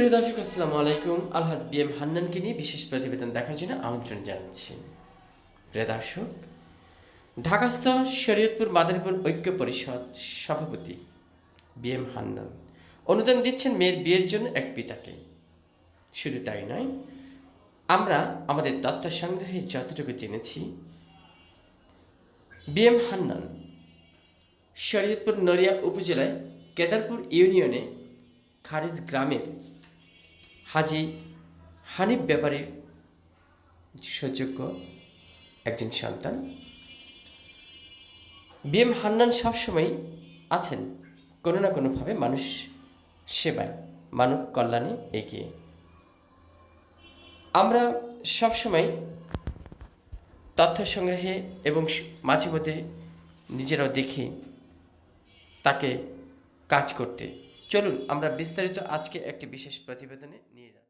প্রিয় দর্শক, আসসালামু আলাইকুম। আলহাজ বি এম হান্নানকে নিয়ে বিশেষ প্রতিবেদন দেখার জন্য আমন্ত্রণ জানাচ্ছি। প্রিয় দর্শক, ঢাকাস্থ শরীয়তপুর মাদারীপুর ঐক্য পরিষদ সভাপতি বি এম হান্নান অনুদান দিচ্ছেন মেয়ের বিয়ের জন্য এক পিতাকে। শুধু তাই নয়, আমরা আমাদের তথ্য সংগ্রহে যতটুকু জেনেছি, বি এম হান্নান শরীয়তপুর নড়িয়া উপজেলায় কেদারপুর ইউনিয়নে খারিজ গ্রামের হাজি হানিফ ব্যাপারীর সুযোগ্য একজন সন্তান। বিএম হান্নান সবসময় আছেন, কোনো না কোনোভাবে মানুষ সেবায়, মানব কল্যাণে এগিয়ে। আমরা সবসময় তথ্য সংগ্রহে এবং মাঝে মধ্যে নিজেরাও দেখি তাকে কাজ করতে চলুন আমরা বিস্তারিত আজকে একটি বিশেষ প্রতিবেদনে নিয়ে যাচ্ছি